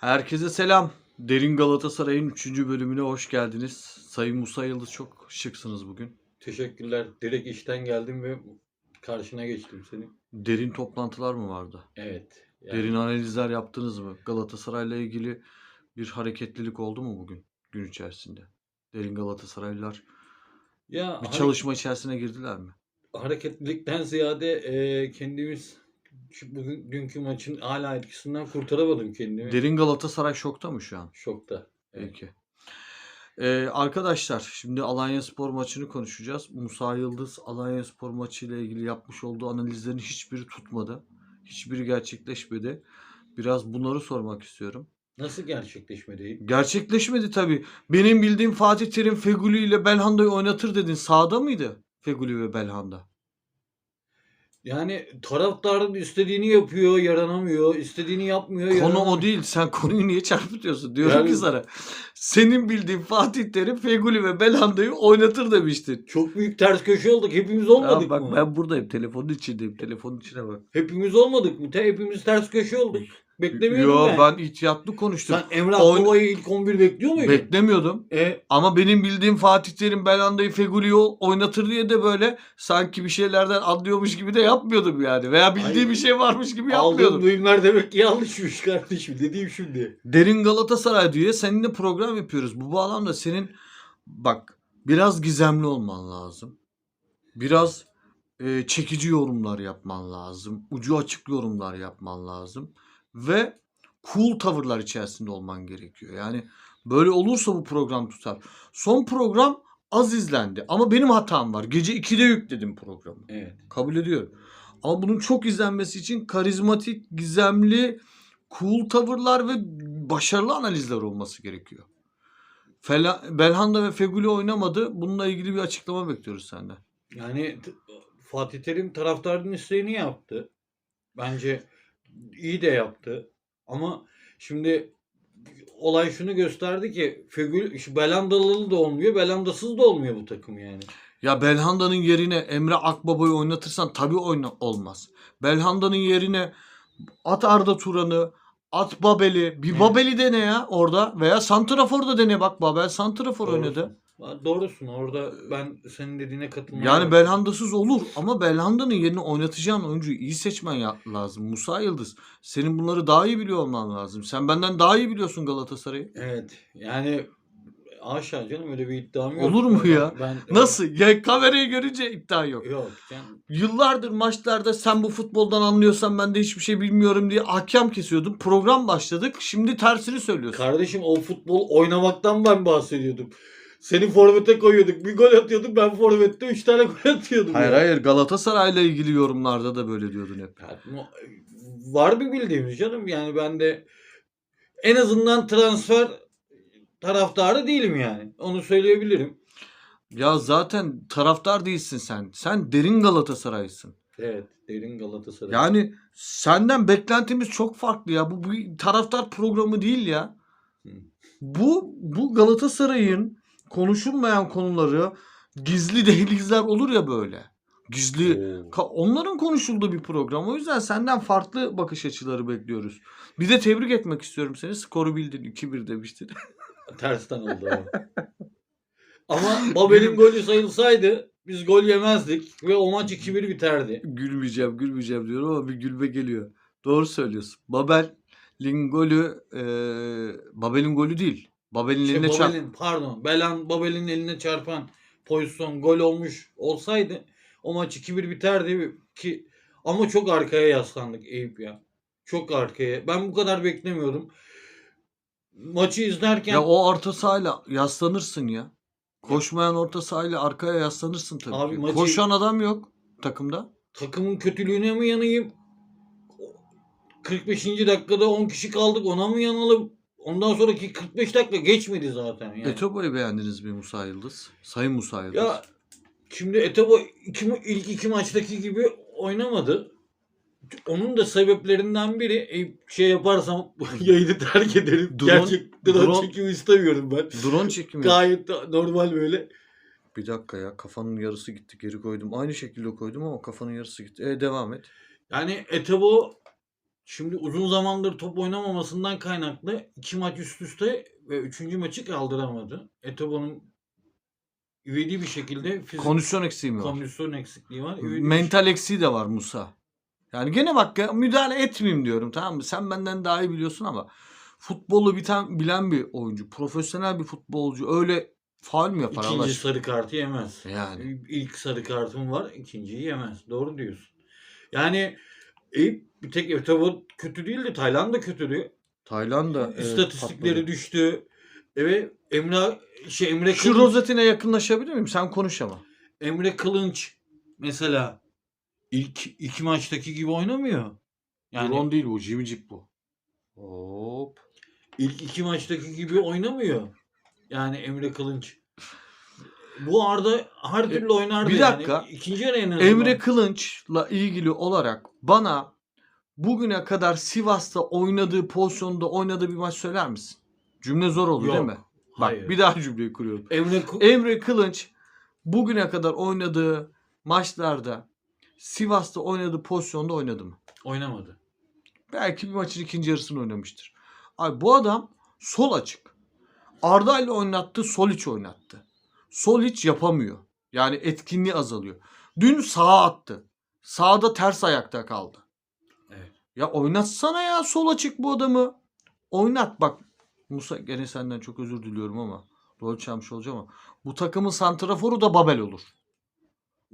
Herkese selam. Derin Galatasaray'ın 3. bölümüne hoş geldiniz. Sayın Musa Yıldız çok şıksınız bugün. Teşekkürler. Direkt işten geldim ve karşına geçtim seni. Derin toplantılar mı vardı? Evet. yani- Derin analizler yaptınız mı? Galatasaray'la ilgili bir hareketlilik oldu mu bugün gün içerisinde? Derin Galatasaraylılar ya bir hare- çalışma içerisine girdiler mi? hareketlilikten ziyade e, kendimiz bugün dünkü maçın hala etkisinden kurtaramadım kendimi. Derin Galatasaray şokta mı şu an? Şokta. Evet. Peki. Ee, arkadaşlar şimdi Alanya Spor maçını konuşacağız. Musa Yıldız Alanya Spor maçı ile ilgili yapmış olduğu analizlerin hiçbiri tutmadı. Hiçbiri gerçekleşmedi. Biraz bunları sormak istiyorum. Nasıl gerçekleşmedi? Gerçekleşmedi tabii. Benim bildiğim Fatih Terim Feguli ile Belhanda'yı oynatır dedin. Sağda mıydı Feguli ve Belhanda? Yani taraftarın istediğini yapıyor, yaranamıyor, istediğini yapmıyor. Konu yaranamıyor. o değil. Sen konuyu niye çarpıtıyorsun? Diyorum Yani- ki sana. Senin bildiğin Fatih Terim Feguli ve Belhanda'yı oynatır demiştin. Çok büyük ters köşe olduk. Hepimiz olmadık Ya bak mı? ben buradayım. Telefonun içindeyim. Telefonun içine bak. Hepimiz olmadık mı? Hepimiz ters köşe olduk. Beklemiyordum Yo ben. ben ihtiyatlı konuştum. Sen Emrah Oyn- Baba'yı ilk 11 bekliyor muydun? Beklemiyordum. e, Ama benim bildiğim Fatih Terim Belhanda'yı Feguli'yi oynatır diye de böyle sanki bir şeylerden anlıyormuş gibi de yapmıyordum yani. Veya bildiğim Ay, bir şey varmış gibi aldığım yapmıyordum. duyumlar demek ki yanlışmış kardeşim. Dediğim şimdi. Derin Galatasaray diye seninle program yapıyoruz. Bu bağlamda senin bak biraz gizemli olman lazım. Biraz e, çekici yorumlar yapman lazım. Ucu açık yorumlar yapman lazım. Ve cool tavırlar içerisinde olman gerekiyor. Yani böyle olursa bu program tutar. Son program az izlendi. Ama benim hatam var. Gece 2'de yükledim programı. Evet. Kabul ediyorum. Ama bunun çok izlenmesi için karizmatik, gizemli, cool tavırlar ve başarılı analizler olması gerekiyor. Fela, Belhanda ve Feguli oynamadı. Bununla ilgili bir açıklama bekliyoruz senden. Yani Fatih Terim taraftarın isteğini yaptı. Bence iyi de yaptı. Ama şimdi olay şunu gösterdi ki Fegül, şu Belandalı da olmuyor, Belandasız da olmuyor bu takım yani. Ya Belhanda'nın yerine Emre Akbaba'yı oynatırsan tabii oyna olmaz. Belhanda'nın yerine at Arda Turan'ı, at Babel'i. Bir. Babel'i dene ya orada. Veya Santrafor da dene bak Babel Santrafor oynadı. Doğrusun. Orada ben senin dediğine katılmıyorum. Yani Belhanda'sız olur ama Belhanda'nın yerine oynatacağın oyuncuyu iyi seçmen lazım. Musa Yıldız. Senin bunları daha iyi biliyor olman lazım. Sen benden daha iyi biliyorsun Galatasaray'ı. Evet. Yani aşağı canım öyle bir iddiam yok. Olur mu ya? Ben, Nasıl? Ya kamerayı görünce iddia yok. Yok canım. Yıllardır maçlarda sen bu futboldan anlıyorsan ben de hiçbir şey bilmiyorum diye ahkam kesiyordum. Program başladık. Şimdi tersini söylüyorsun. Kardeşim o futbol oynamaktan ben bahsediyordum. Seni forvete koyuyorduk. Bir gol atıyorduk. Ben forvette 3 tane gol atıyordum. hayır ya. hayır Galatasaray'la ilgili yorumlarda da böyle diyordun hep. Ya, mu- var bir bildiğimiz canım. Yani ben de en azından transfer taraftarı değilim yani. Onu söyleyebilirim. Ya zaten taraftar değilsin sen. Sen derin Galatasaray'sın. Evet. Derin Galatasaray. Yani senden beklentimiz çok farklı ya. Bu bir taraftar programı değil ya. Bu bu Galatasaray'ın konuşulmayan konuları gizli dehlizler olur ya böyle. Gizli Oo. Onların konuşulduğu bir program. O yüzden senden farklı bakış açıları bekliyoruz. Bir de tebrik etmek istiyorum seni. Skoru bildin 2-1 demiştin. Tersten oldu ama. Ama Babel'in golü sayılsaydı biz gol yemezdik ve o maç 2-1 biterdi. gülmeyeceğim gülmeyeceğim diyorum ama bir gülme geliyor. Doğru söylüyorsun. Babel'in golü e, Babel'in golü değil. Babel'in Şey, eline çarp. Babel'in pardon Belan Babel'in eline çarpan pozisyon gol olmuş olsaydı o maç 2-1 biterdi ki ama çok arkaya yaslandık Eyüp ya. Çok arkaya. Ben bu kadar beklemiyordum. Maçı izlerken Ya o orta sahayla yaslanırsın ya. Koşmayan orta sahayla arkaya yaslanırsın tabii. Abi ki. maçı- Koşan adam yok takımda. takımın kötülüğüne mi yanayım? 45. dakikada 10 kişi kaldık ona mı yanalım? Ondan sonraki 45 dakika geçmedi zaten yani. Etobo'yu beğendiniz mi Musa Yıldız? Sayın Musa Yıldız. Ya şimdi Etebo iki, ilk iki maçtaki gibi oynamadı. Onun da sebeplerinden biri e, şey yaparsam yayını terk ederim. Drone- Gerçek drone, çekimi istemiyorum ben. Drone çekimi. Gayet normal böyle. Bir dakika ya kafanın yarısı gitti geri koydum. Aynı şekilde koydum ama kafanın yarısı gitti. E devam et. Yani Etebo Şimdi uzun zamandır top oynamamasından kaynaklı iki maç üst üste ve üçüncü maçı kaldıramadı. Etobo'nun üvedi bir şekilde fizik Kondisyon eksiği mi var? kondisyon eksikliği var. Üvedi Mental eksiği de var Musa. Yani gene bak müdahale etmeyeyim diyorum tamam mı? Sen benden daha iyi biliyorsun ama futbolu biten, bilen bir oyuncu, profesyonel bir futbolcu öyle faul mü yapar Allah İkinci aşkına? sarı kartı yemez. Yani. İlk sarı kartım var, ikinciyi yemez. Doğru diyorsun. Yani Eyüp bir tek Etobo kötü değildi. Tayland da kötüydü. Tayland da evet, İstatistikleri patladı. düştü. Evet Emre şey Emre Şu Kılınç, rozetine yakınlaşabilir miyim? Sen konuş ama. Emre Kılınç mesela ilk iki maçtaki gibi oynamıyor. Yani Drone değil bu. Jimicik bu. Hop. ilk iki maçtaki gibi oynamıyor. Yani Emre Kılınç. Bu Arda her türlü oynardı bir yani. dakika. İkinci yarı en azından. Emre Kılınç'la ilgili olarak bana bugüne kadar Sivas'ta oynadığı pozisyonda oynadığı bir maç söyler misin? Cümle zor oldu Yok, değil mi? Bak hayır. bir daha cümleyi kuruyorum. Emre Emre Kılınç bugüne kadar oynadığı maçlarda Sivas'ta oynadığı pozisyonda oynadı mı? oynamadı. Belki bir maçın ikinci yarısını oynamıştır. Abi bu adam sol açık. Arda ile oynattı, sol iç oynattı. Sol iç yapamıyor. Yani etkinliği azalıyor. Dün sağa attı. Sağda ters ayakta kaldı. Evet. Ya oynatsana ya sol açık bu adamı. Oynat bak. Musa gene senden çok özür diliyorum ama rol çalmış olacağım ama bu takımın santraforu da Babel olur.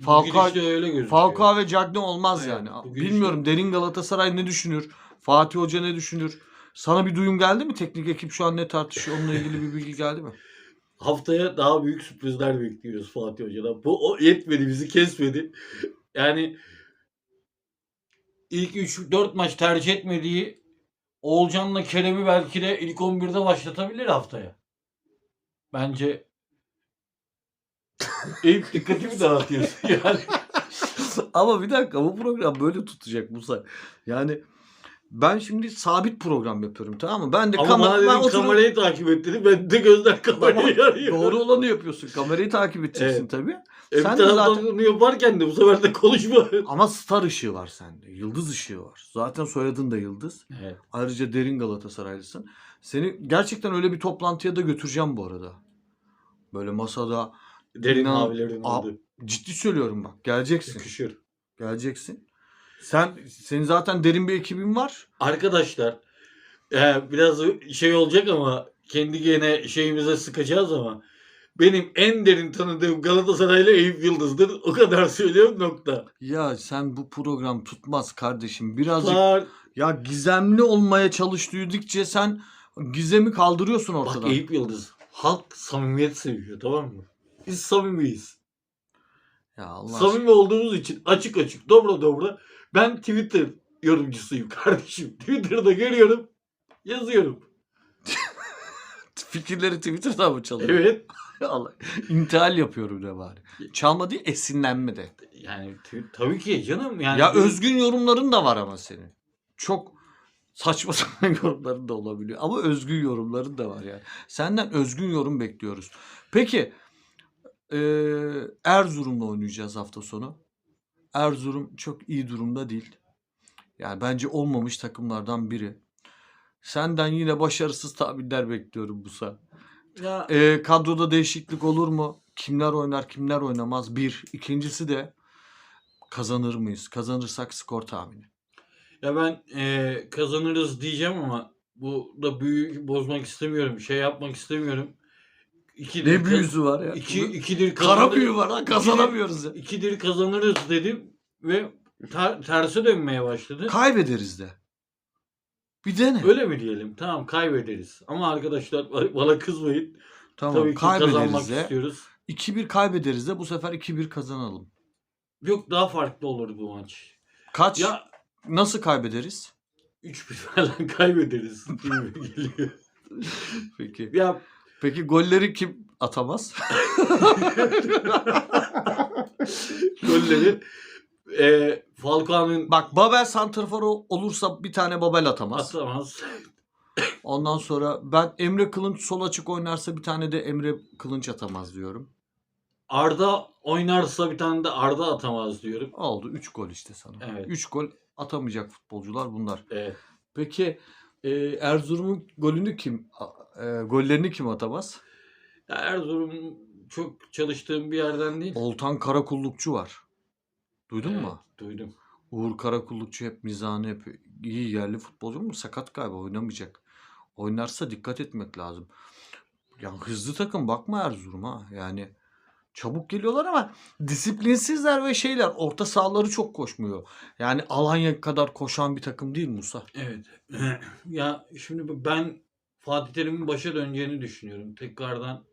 Falcao- öyle gözüküyor. Falcao ve Cagney olmaz Evet, yani. Bilmiyorum derin Galatasaray ne düşünür? Fatih Hoca ne düşünür? Sana bir duyum geldi mi? Teknik ekip şu an ne tartışıyor? Onunla ilgili bir bilgi geldi mi? Haftaya daha büyük sürprizler bekliyoruz Fatih Hoca'dan. Bu o yetmedi, bizi kesmedi. Yani ilk 3-4 maç tercih etmediği Oğulcan'la Kerem'i belki de ilk 11'de başlatabilir haftaya. Bence Eyüp dikkatimi dağıtıyorsun yani. Ama bir dakika bu program böyle tutacak Musa. Yani ben şimdi sabit program yapıyorum tamam mı? Ben de Ama kamera bana ben dedin oturup- kamerayı takip et dedi. Ben de gözler kamerayı arıyor. Doğru olanı yapıyorsun. Kamerayı takip edeceksin Evet. tabii. E, bir Sen de taraftan zaten- yaparken de bu sefer de konuşma. Ama star ışığı var sende. Yıldız ışığı var. Zaten soyadın da Yıldız. Evet. Ayrıca derin Galatasaraylısın. Seni gerçekten öyle bir toplantıya da götüreceğim bu arada. Böyle masada Derin İnan- abilerin oldu. ciddi söylüyorum bak. Geleceksin. Yakışır. Geleceksin. Sen senin zaten derin bir ekibin var. Arkadaşlar e, biraz şey olacak ama kendi gene şeyimize sıkacağız ama benim en derin tanıdığım Galatasaraylı Eyüp Yıldız'dır. O kadar söylüyorum nokta. Ya sen bu program tutmaz kardeşim. Birazcık Var. ya gizemli olmaya çalıştıkça sen gizemi kaldırıyorsun Bak ortadan. Eyüp Yıldız. Halk samimiyet seviyor tamam mı? Biz samimiyiz. Ya Allah aşkına. Samimi olduğumuz için açık açık dobra dobra ben Twitter yorumcusuyum kardeşim. Twitter'da görüyorum yazıyorum. Fikirleri Twitter'da mı çalıyor? Evet. Allah. İntihal yapıyorum de bari. Çalma değil esinlenme de. Yani tabii ki canım yani. ya özgün yorumların da var ama senin. Çok saçma sapan yorumların da olabiliyor. Ama özgün yorumların da var yani. Senden özgün yorum bekliyoruz. Peki eee Erzurum'la oynayacağız hafta sonu. Erzurum çok iyi durumda değil. Yani bence olmamış takımlardan biri. Senden yine başarısız tahminler bekliyorum bu ya Ee, kadroda değişiklik olur mu? Kimler oynar, kimler oynamaz? Bir. İkincisi de kazanır mıyız? Kazanırsak skor tahmini. Ya ben eee, kazanırız diyeceğim ama bu da büyü bozmak istemiyorum. Şey yapmak istemiyorum. İkidir, Ne büyüsü var ya? iki, Bunun ikidir Kara büyü var ha kazanamıyoruz ya. İkidir kazanırız dedim ve ter, terse dönmeye başladı. Kaybederiz de. Bir dene. Öyle mi diyelim? Tamam kaybederiz. Ama arkadaşlar bana kızmayın. tamam Tabii ki kazanmak kaybederiz de. istiyoruz. 2-1 kaybederiz de bu sefer 2-1 kazanalım. Yok daha farklı olur bu maç. Kaç? Ya Nasıl kaybederiz? 3-1 falan kaybederiz. geliyor. Peki. ya Peki golleri kim atamaz? golleri e, Falcao'nun Bak Babel santraforu olursa bir tane Babel atamaz. atamaz. Ondan sonra ben Emre Kılınç sol açık oynarsa bir tane de Emre Kılınç atamaz diyorum. Arda oynarsa bir tane de Arda atamaz diyorum. Oldu 3 gol işte sana. Evet. 3 gol atamayacak futbolcular bunlar. Evet. Peki e, Erzurum'un golünü kim e, gollerini kim atamaz? Ya Erzurum çok çalıştığım bir yerden değil. Oltan Karakullukçu var. Duydun Evet, mu? Duydum. Uğur Karakullukçu hep mizahını hep iyi yerli futbolcu mu? Sakat galiba oynamayacak. Oynarsa dikkat etmek lazım. Ya hızlı takım bakma Erzurum'a. Yani çabuk geliyorlar ama disiplinsizler ve şeyler. Orta sahaları çok koşmuyor. Yani Alanya kadar koşan bir takım değil Musa. Evet. ya şimdi ben Fatih Terim'in başa döneceğini düşünüyorum. Tekrardan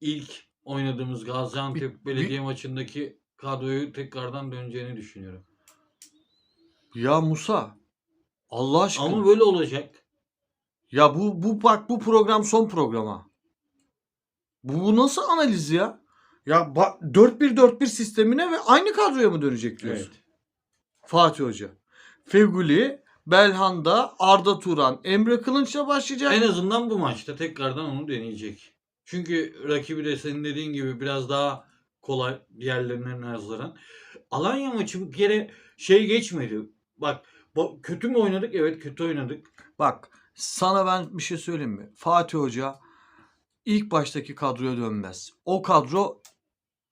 ilk oynadığımız Gaziantep Bir- Belediye maçındaki kadroyu tekrardan döneceğini düşünüyorum. Ya Musa Allah aşkına. Ama böyle olacak. Ya bu bu bak bu program son programa. Bu, bu nasıl analiz ya? Ya bak 4-1-4-1 sistemine ve aynı kadroya mı dönecek diyorsun? Evet. Fatih Hoca. Feguli, Belhanda, Arda Turan, Emre Kılınç'la başlayacak. En azından bu maçta tekrardan onu deneyecek. Çünkü rakibi de senin dediğin gibi biraz daha kolay diğerlerine nazaran. Alanya maçı bir kere şey geçmedi. Bak kötü mü oynadık? Evet kötü oynadık. Bak sana ben bir şey söyleyeyim mi? Fatih Hoca ilk baştaki kadroya dönmez. O kadro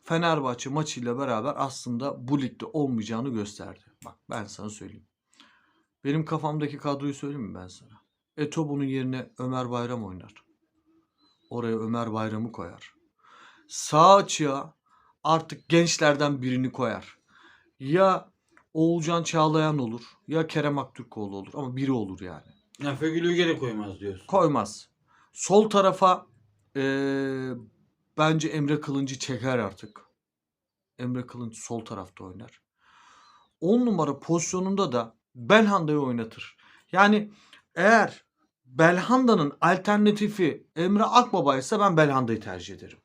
Fenerbahçe maçıyla beraber aslında bu ligde olmayacağını gösterdi. Bak ben sana söyleyeyim. Benim kafamdaki kadroyu söyleyeyim mi ben sana? Eto bunun yerine Ömer Bayram oynar. Oraya Ömer Bayram'ı koyar. Sağ açığa artık gençlerden birini koyar. Ya Oğulcan Çağlayan olur ya Kerem Aktürkoğlu olur ama biri olur yani. Ya Fegül'ü gene koymaz diyorsun. Koymaz. Sol tarafa eee, bence Emre Kılıncı çeker artık. Emre Kılınç sol tarafta oynar. 10 numara pozisyonunda da Belhanda'yı oynatır. Yani eğer Belhanda'nın alternatifi Emre Akbaba ise ben Belhanda'yı tercih ederim.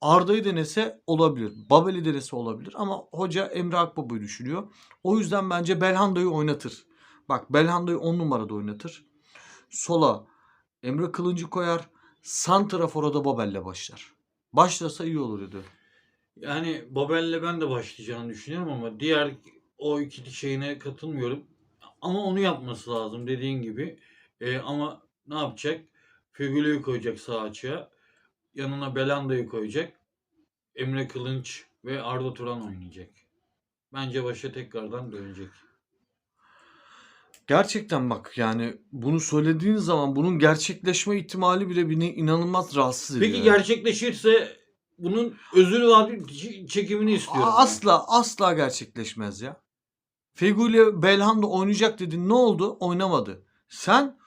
Arda'yı denese olabilir. Babel'i denese olabilir ama hoca Emre Akbaba'yı düşünüyor. O yüzden bence Belhanda'yı oynatır. Bak Belhanda'yı 10 numarada oynatır. Sola Emre Kılıncı koyar. Santrafor'a da Babel'le başlar. Başlasa iyi olur dedi. Yani Babel'le ben de başlayacağını düşünüyorum ama diğer o iki şeyine katılmıyorum. Ama onu yapması lazım dediğin gibi. Ee, ama ne yapacak? Fegül'ü koyacak sağ açığa. Yanına Belanda'yı koyacak. Emre Kılınç ve Arda Turan oynayacak. Bence başa tekrardan dönecek. Gerçekten bak yani bunu söylediğin zaman bunun gerçekleşme ihtimali bile beni inanılmaz rahatsız ediyor. Peki gerçekleşirse bunun özür vadi çekimini istiyorum. Asla asla gerçekleşmez ya. Feguli Belhanda oynayacak dedin ne oldu? Oynamadı. Sen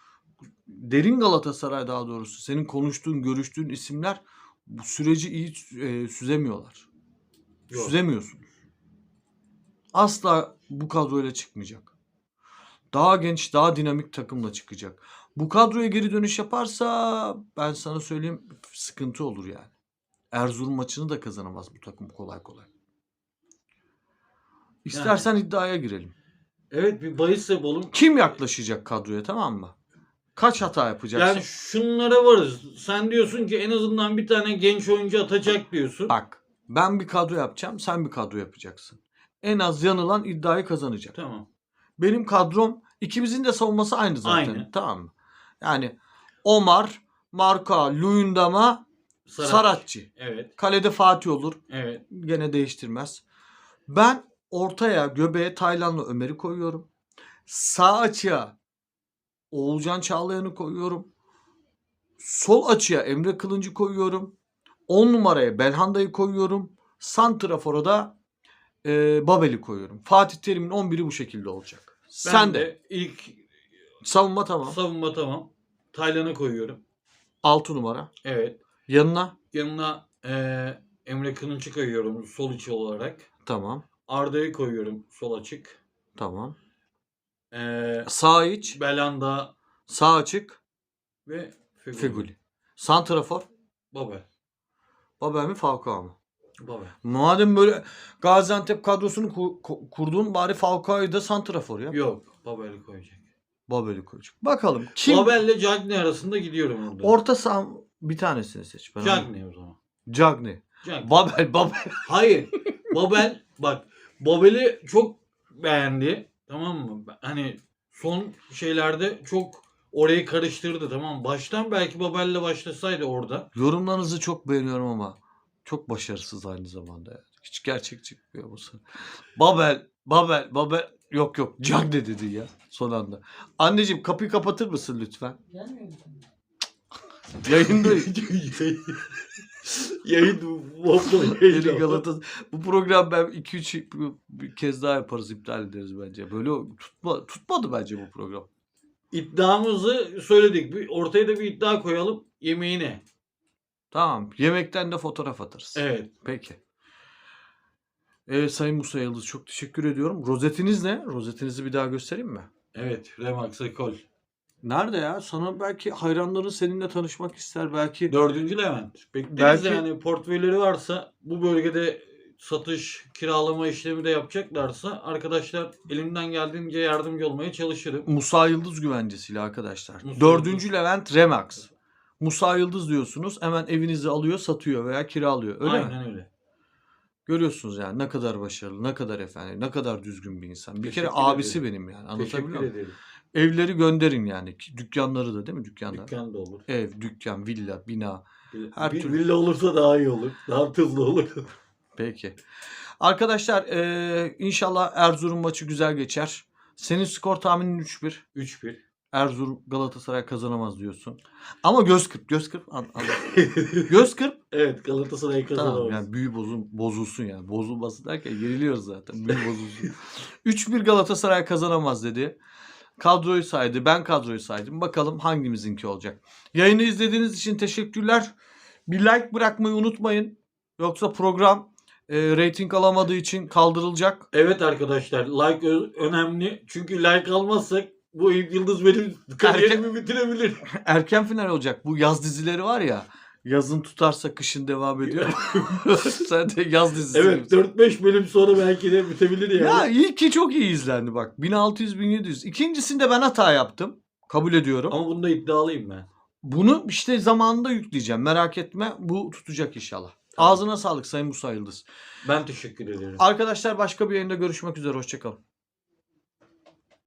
derin Galatasaray daha doğrusu senin konuştuğun görüştüğün isimler bu süreci iyi e, süzemiyorlar. Yok. Süzemiyorsunuz. Asla bu kadroyla çıkmayacak. Daha genç, daha dinamik takımla çıkacak. Bu kadroya geri dönüş yaparsa ben sana söyleyeyim sıkıntı olur yani. Erzurum maçını da kazanamaz bu takım kolay kolay. İstersen iddiaya girelim. Evet bir bahis yapalım. Kim yaklaşacak kadroya tamam mı? Kaç hata yapacaksın? Yani şunlara varız. Sen diyorsun ki en azından bir tane genç oyuncu atacak diyorsun. Bak ben bir kadro yapacağım sen bir kadro yapacaksın. En az yanılan iddiayı kazanacak. Tamam. Benim kadrom ikimizin de savunması aynı zaten. Aynı. Tamam mı? Yani Omar, Marka, Luyendama, Sarat. Saratçı. Evet. Kalede Fatih olur. Evet. Gene değiştirmez. Ben ortaya göbeğe Taylan'la Ömer'i koyuyorum. Sağ açığa Oğulcan Çağlayan'ı koyuyorum. Sol açığa Emre Kılıncı koyuyorum. 10 numaraya Belhanda'yı koyuyorum. Santrafor'a da e, Babel'i koyuyorum. Fatih Terim'in 11'i bu şekilde olacak. Sen de. ilk Savunma tamam. savunma tamam. Taylan'ı koyuyorum. 6 numara. Evet. Yanına Yanına eee Emre Kılınç'ı koyuyorum sol içi olarak. tamam. Arda'yı koyuyorum sol açık. Tamam. Eee Sağ iç, Belanda sağ açık, ve Feguli. Feguli. Santrafor, Babel. Babel mi Falcao mu? Babel. Madem böyle Gaziantep kadrosunu ku- ku- kurdun bari Falcao'yu da santrafor ya. Yok. Babel'i koyacak. Babel'i koyacak. Bakalım kim? Babel'le Cagney arasında gidiyorum orada. Orta saha bir tanesini seç. Ben Cagney o zaman. Cagney. Cagney. Babel, Babel. Hayır. Babel bak Babel'i çok beğendi. Tamam mı? Hani son şeylerde çok orayı karıştırdı tamam mı? Baştan belki Babel'le başlasaydı orada. Yorumlarınızı çok beğeniyorum ama çok başarısız aynı zamanda. Yani. Hiç gerçek çıkmıyor bu sefer. Babel, Babel, Babel. Yok yok. Cagne dedi ya son anda. Anneciğim kapıyı kapatır mısın lütfen? Gelmiyor musun? Yayındayız. Yayın Yeni yayın. Galata. Bu program ben 2-3 bir kez daha yaparız iptal ederiz bence. Böyle tutma, tutmadı bence bu program. İddiamızı söyledik. Bir, ortaya da bir iddia koyalım. Yemeğine. Tamam. Yemekten de fotoğraf atarız. Evet. Peki. Ee, Sayın Musa Yıldız çok teşekkür ediyorum. Rozetiniz ne? Rozetinizi bir daha göstereyim mi? Evet. Remax Ekol. Nerede ya? Sana belki hayranların seninle tanışmak ister. Belki Dördüncü Levent. Bekleriz Belki- yani portföyleri varsa bu bölgede satış, kiralama işlemi de yapacaklarsa arkadaşlar elimden geldiğince yardımcı olmaya çalışırım. Musa Yıldız güvencesiyle arkadaşlar. Musa Dördüncü. Levent Remax. Musa Yıldız diyorsunuz. Hemen evinizi alıyor, satıyor veya kiralıyor. Öyle mi? Aynen öyle. Görüyorsunuz yani ne kadar başarılı, ne kadar efendi, ne kadar düzgün bir insan. Bir kere Teşekkür abisi ederim. benim yani. Anlatabiliyor muyum? Evleri gönderin yani. Dükkanları da değil mi? Dükkanlar. Dükkan da olur. Ev, dükkan, villa, bina. Her bir türlü. villa olursa daha iyi olur. Daha hızlı olur. Peki. Arkadaşlar eee, inşallah Erzurum maçı güzel geçer. Senin skor tahminin 3-1. 3-1. Erzurum Galatasaray kazanamaz diyorsun. Ama göz kırp, göz kırp. An, an- göz kırp. evet Galatasaray kazanamaz. Tamam yani büyü bozun, bozulsun yani. Bozulması derken yeniliyoruz zaten. Büyü bozulsun. 3-1 Galatasaray kazanamaz dedi. Kadroyu saydı. Ben kadroyu saydım. Bakalım hangimizinki olacak. Yayını izlediğiniz için teşekkürler. Bir like bırakmayı unutmayın. Yoksa program e, reyting alamadığı için kaldırılacak. Evet arkadaşlar like önemli. Çünkü like almazsak bu Yıldız benim kariyerimi bitirebilir. Erken final olacak. Bu yaz dizileri var ya. Yazın tutarsa kışın devam ediyor. Sen de yaz dizisi evet gibisin. 4-5 bölüm sonra belki de bitebilir yani. Ya ilki çok iyi izlendi bak. 1600-1700. İkincisinde ben hata yaptım. Kabul ediyorum. Ama bunda iddialıyım ben. Bunu işte zamanında yükleyeceğim. Merak etme. Bu tutacak inşallah. Ağzına sağlık Sayın Musa Yıldız. Ben teşekkür ederim. Arkadaşlar başka bir yayında görüşmek üzere. Hoşçakalın.